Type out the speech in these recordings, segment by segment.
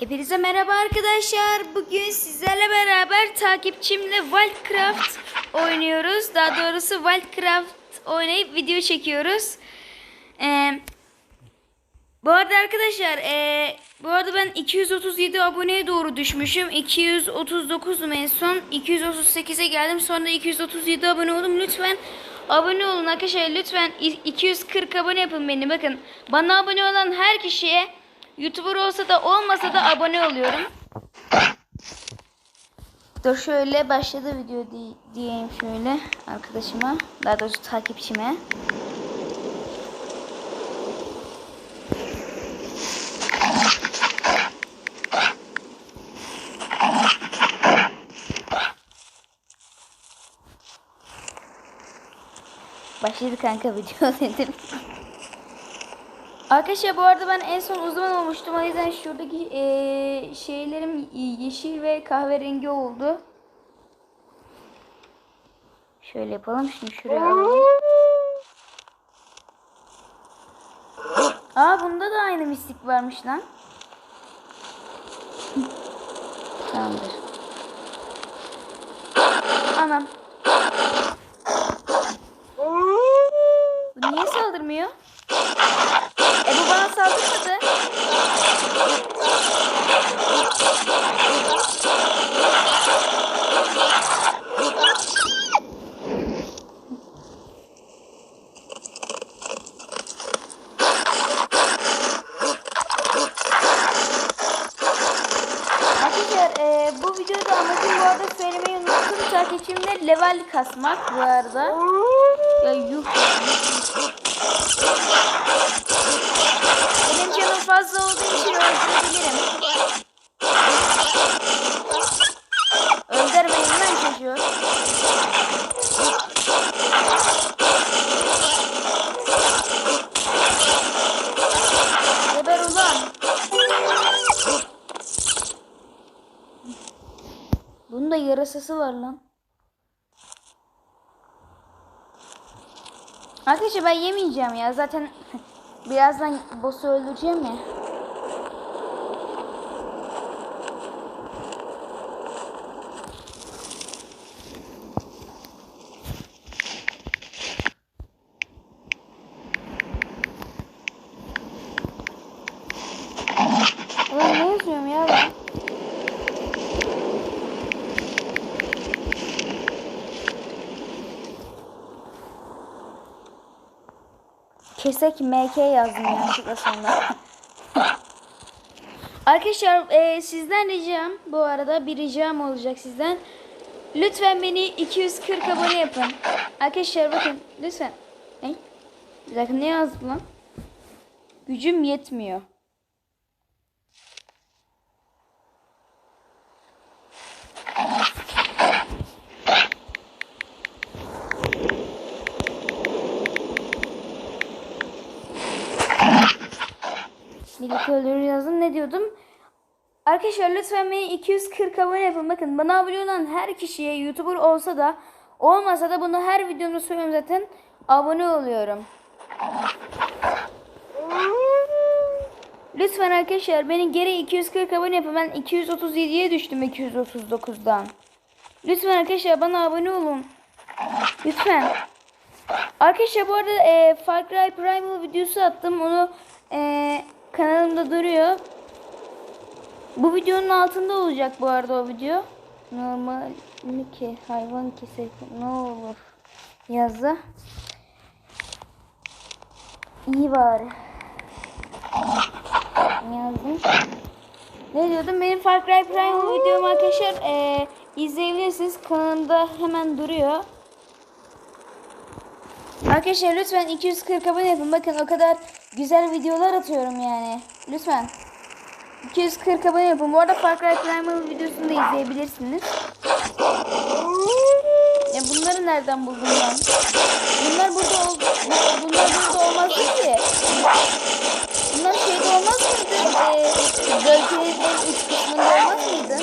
Hepinize merhaba arkadaşlar. Bugün sizlerle beraber takipçimle Wildcraft oynuyoruz. Daha doğrusu Wildcraft oynayıp video çekiyoruz. Ee, bu arada arkadaşlar ee, bu arada ben 237 aboneye doğru düşmüşüm. 239'um en son. 238'e geldim. Sonra 237 abone oldum. Lütfen abone olun arkadaşlar. Lütfen i- 240 abone yapın beni. Bakın bana abone olan her kişiye YouTuber olsa da olmasa da abone oluyorum. Dur şöyle başladı video di- diyeyim şöyle arkadaşıma. Daha doğrusu takipçime. Başladı kanka video dedim. Arkadaşlar bu arada ben en son uzman olmuştum. O yüzden şuradaki eee, şeylerim yeşil ve kahverengi oldu. Şöyle yapalım. Şimdi şuraya alalım. Aa bunda da aynı mistik varmış lan. Tamamdır. Anam. Bu niye saldırmıyor? Saldırmadı. Arkadaşlar e, bu videoda amacım bu arada söylemeyi unuttum. Takipçimle level kasmak bu arada. Ya yuh. Benim canım fazla olduğu için öldürebilirim. Öldürmeyin lan çocuğu. Geber ulan. Bunun da yarasası var lan. Arkadaşlar ben yemeyeceğim ya. Zaten birazdan boss'u öldüreceğim ya. Ulan ne yazıyorum ya ben? Kesek MK yazdım yanlışlıkla sonra. Arkadaşlar e, sizden ricam bu arada bir ricam olacak sizden. Lütfen beni 240 abone yapın. Arkadaşlar bakın lütfen. Bir dakika ne yazdım lan? Gücüm yetmiyor. Ne? Arkadaşlar lütfen beni 240 abone yapın. Bakın bana abone olan her kişiye YouTuber olsa da olmasa da bunu her videomda söylüyorum zaten. Abone oluyorum. Lütfen arkadaşlar beni geri 240 abone yapın. Ben 237'ye düştüm 239'dan. Lütfen arkadaşlar bana abone olun. Lütfen. Arkadaşlar bu arada e, Far Cry Primal videosu attım. Onu e, kanalımda duruyor. Bu videonun altında olacak bu arada o video. Normal ki hayvan kesek ne olur yazdı. İyi bari. Yazdım. Ne diyordum? Benim Far Cry Primal videom arkadaşlar e, izleyebilirsiniz. Kanalımda hemen duruyor. Arkadaşlar lütfen 240 abone yapın. Bakın o kadar güzel videolar atıyorum yani. Lütfen. 240 abone yapın. Bu arada Far Cry Primal videosunu da izleyebilirsiniz. Ya bunları nereden buldun lan? Bunlar burada ol bunlar burada olmaz ki. Bunlar şeyde olmaz mıydı? Ee, en üst kısmında olmaz mıydı?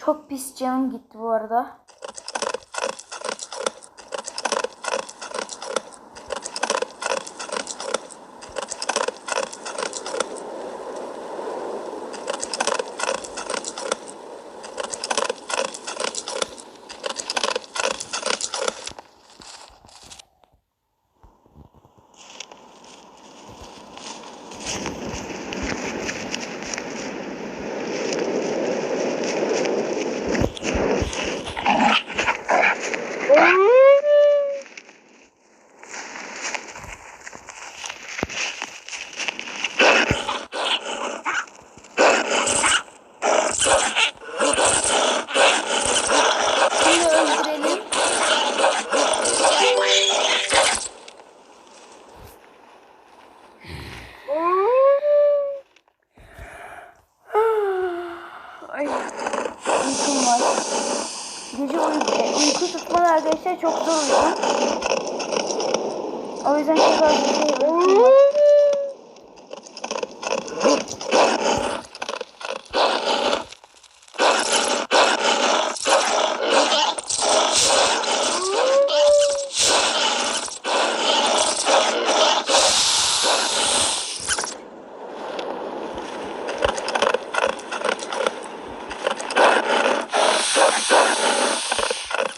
Çok pis canım gitti bu arada. Uykum var. Gece uyku, uyku tutmalı arkadaşlar çok zor uyku. O yüzden çok az bir şey var.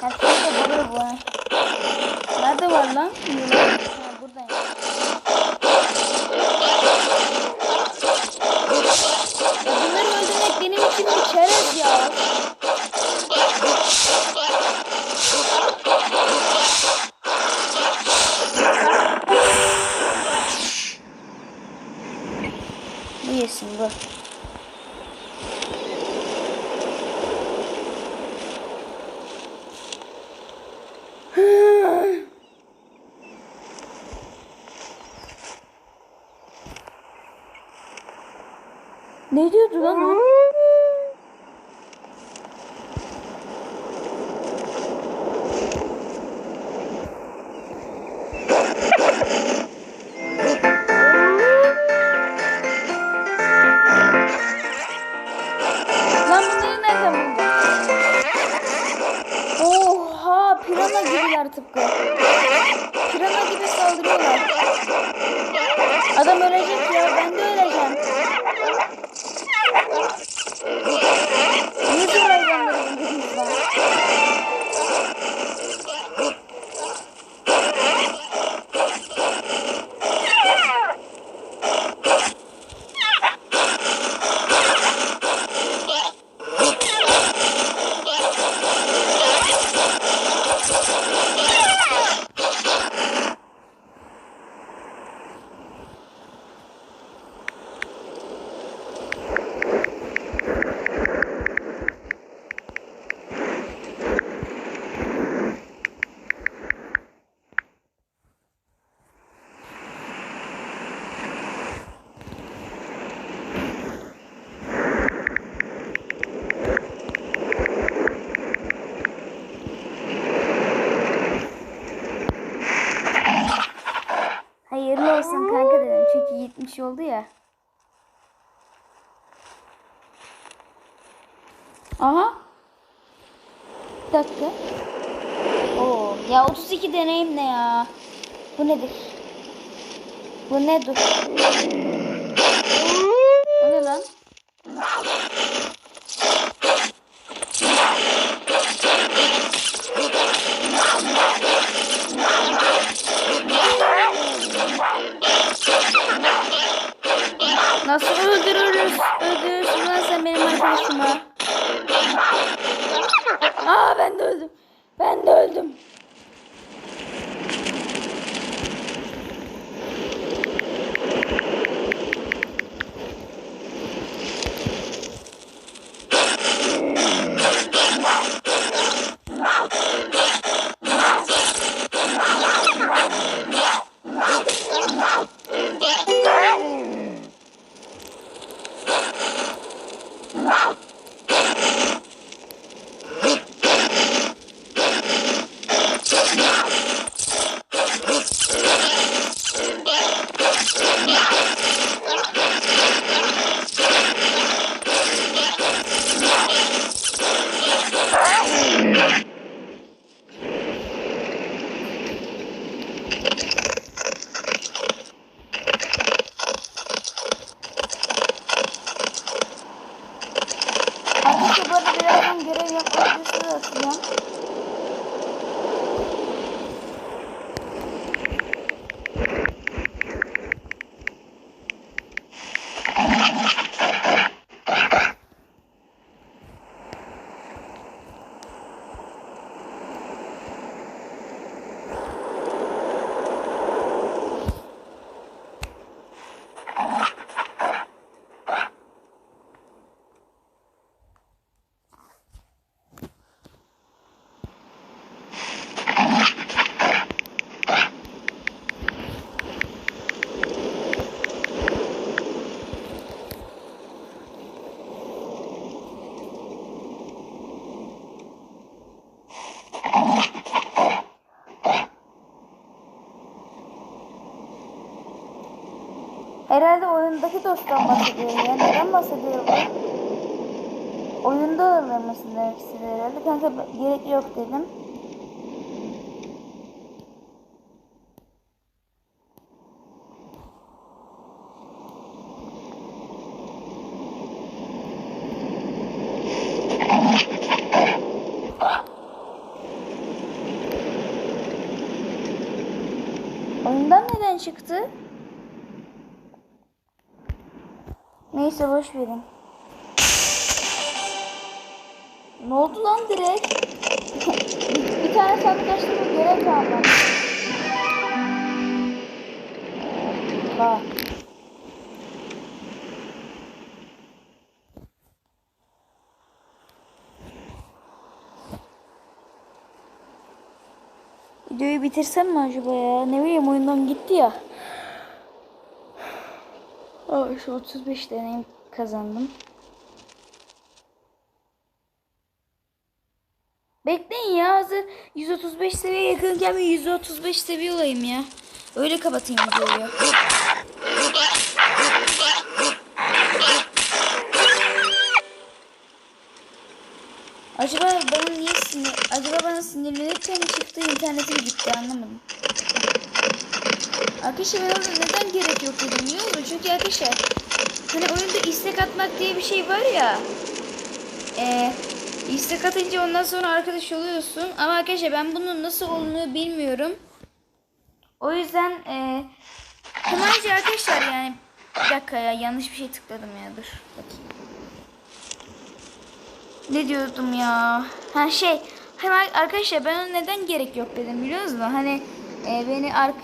Her şey ha. Nerede var lan buradayım. Ya bunları öldürmek benim için bir çerez ya. Bu yesin bu. Ne diyordu lan o? Pirana gibiler tıpkı. Pirana gibi saldırıyorlar. Adam ölecek ya ben de öleceğim. Не знаю. 70 oldu ya. Aha. Bir dakika. Oo, ya 32 deneyim ne ya? Bu nedir? Bu nedir? Herhalde oyundaki dosttan bahsediyor ya. Neden bahsediyor bu? Oyunda demek istedi herhalde. Kanka gerek yok dedim. Oyundan neden çıktı? Neyse boş verin. Ne oldu lan direkt? bir, tane sandık açtığımda görev kalmadı. Videoyu bitirsem mi acaba ya? Ne bileyim oyundan gitti ya. Şu 35 deneyim kazandım. Bekleyin ya hazır 135 seviye yakınken bir 135 seviye olayım ya. Öyle kapatayım videoyu. Acaba bana niye sinir, acaba bana sinirlenirken çıktı internetim gitti anlamadım. Arkadaşlar ben orada neden gerek yok dedim biliyor musun? Çünkü arkadaşlar hani oyunda istek atmak diye bir şey var ya. Eee istek atınca ondan sonra arkadaş oluyorsun. Ama arkadaşlar ben bunun nasıl olduğunu bilmiyorum. O yüzden eee Hemenci arkadaşlar yani bir dakika ya yanlış bir şey tıkladım ya dur bakayım. Ne diyordum ya? Ha şey hemen arkadaşlar ben ona neden gerek yok dedim biliyor musunuz? Hani e, beni ark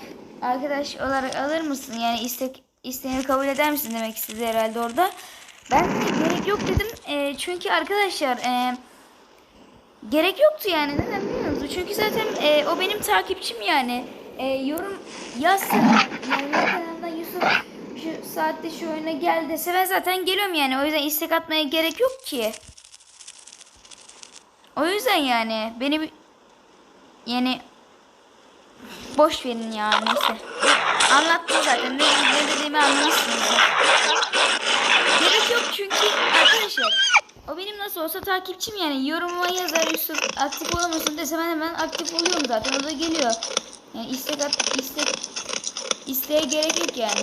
arkadaş olarak alır mısın? Yani istek isteğimi kabul eder misin demek istedi herhalde orada. Ben de gerek yok dedim. E, çünkü arkadaşlar e, gerek yoktu yani. Neden biliyor musunuz? Çünkü zaten e, o benim takipçim yani. E, yorum yazsın. Yani kanalda Yusuf şu saatte şu oyuna gel dese ben zaten geliyorum yani. O yüzden istek atmaya gerek yok ki. O yüzden yani beni yani boş verin ya neyse. Anlattım zaten ne, ne dediğimi anlamışsınız. Gerek yok çünkü arkadaşlar o benim nasıl olsa takipçim yani yorumuma yazar Yusuf aktif olamasın dese ben hemen aktif oluyorum zaten o da geliyor. Yani istek at, istek isteğe gerek yok yani.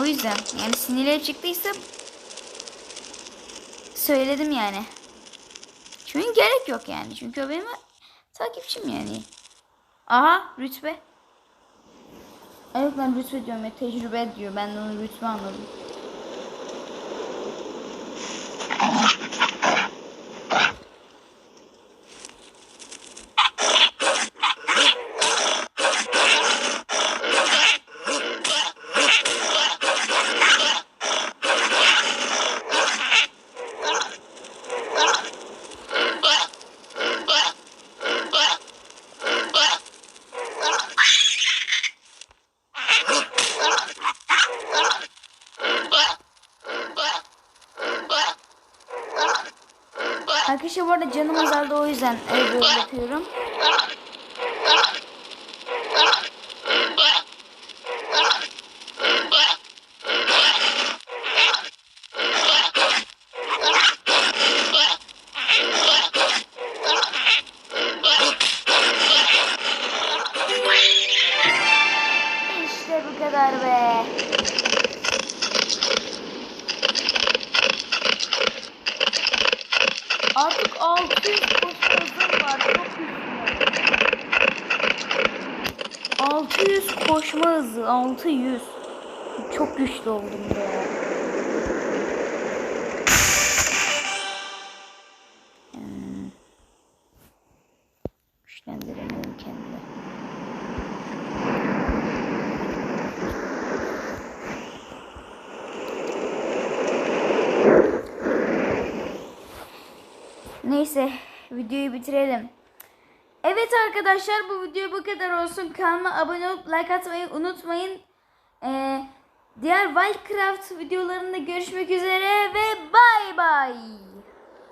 O yüzden yani sinirleri çıktıysa söyledim yani. Çünkü gerek yok yani. Çünkü o benim takipçim yani. Aha rütbe. Yok lan rütbe diyorum ya tecrübe diyor. Ben onu rütbe anladım. Bu arada canım azaldı o yüzden böyle yapıyorum. 600. Çok güçlü oldum be. Hmm. Güçlendiremiyorum kendimi. Neyse videoyu bitirelim. Evet arkadaşlar bu video bu kadar olsun. Kanalıma abone olup like atmayı unutmayın. Ee, diğer Wildcraft videolarında görüşmek üzere ve bay bay.